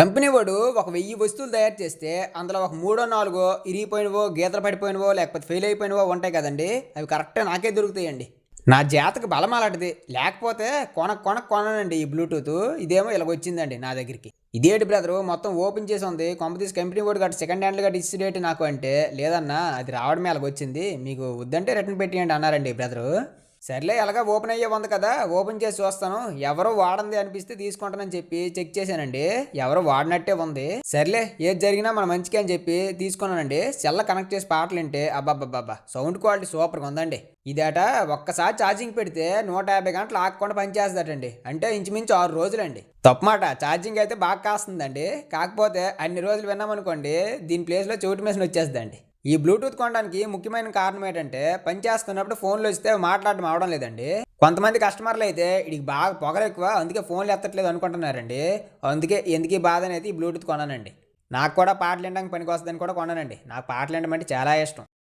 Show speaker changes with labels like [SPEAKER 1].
[SPEAKER 1] Company వాడు ఒక వెయ్యి వస్తువులు తయారు చేస్తే అందులో ఒక మూడో నాలుగో ఇరిగిపోయినవో గీతలు పడిపోయినవో లేకపోతే ఫెయిల్ అయిపోయినవో ఉంటాయి కదండి. అవి కరెక్ట్గా నాకే దొరుకుతాయండి. నా జాతకు బలం అలాంటిది. లేకపోతే కొన కొన కొననండి ఈ బ్లూటూత్ ఇదేమో ఇలాగ వచ్చిందండి నా దగ్గరికి. ఇదేంటి బ్రదరు మొత్తం ఓపెన్ చేసి ఉంది. కొంపతీసి కంపెనీ వాడు గట్ట సెకండ్ హ్యాండ్ గట్ట ఇచ్చిడేటి నాకు అంటే లేదన్నా అది రావడమే అలాగొచ్చింది మీకు వద్దంటే రిటర్న్ పెట్టేయండి అన్నారండి బ్రదరు సర్లే ఎలాగా ఓపెన్ అయ్యే ఉంది కదా ఓపెన్ చేసి చూస్తాను ఎవరో వాడంది అనిపిస్తే తీసుకుంటానని చెప్పి చెక్ చేశానండి. ఎవరో వాడినట్టే ఉంది. సర్లే ఏది జరిగినా మన మంచికే అని చెప్పి తీసుకున్నానండి. సెల్ల కనెక్ట్ చేసి పాటలు వింటే అబ్బాబ్బాబ్బా సౌండ్ క్వాలిటీ సూపర్గా ఉందండి. ఇదేట ఒక్కసారి ఛార్జింగ్ పెడితే నూట యాభై గంటలు ఆగకుండా పనిచేస్తుందటండి అంటే ఇంచుమించు ఆరు రోజులండి. తప్పమాట ఛార్జింగ్ అయితే బాగా కాస్తుందండి. కాకపోతే అన్ని రోజులు విన్నామనుకోండి దీని ప్లేస్లో చెవిటి మెషిన్ వచ్చేస్తుందండి. ఈ బ్లూటూత్ కొనడానికి ముఖ్యమైన కారణం ఏంటంటే పని చేస్తున్నప్పుడు వస్తే ఇస్తే మాట్లాడడం అవడం లేదండి. కొంతమంది కస్టమర్లు అయితే ఇడికి బాగా పొగలు ఎక్కువ అందుకే ఫోన్లు ఎత్తట్లేదు అనుకుంటున్నారండి. అందుకే ఎందుకు ఈ బాధ అనేది ఈ బ్లూటూత్ కొనానండి. నాకు కూడా పాటలు వినడానికి పనికి వస్తుందని కూడా కొన్నానండి నాకు పాటలు వినడం అంటే చాలా ఇష్టం.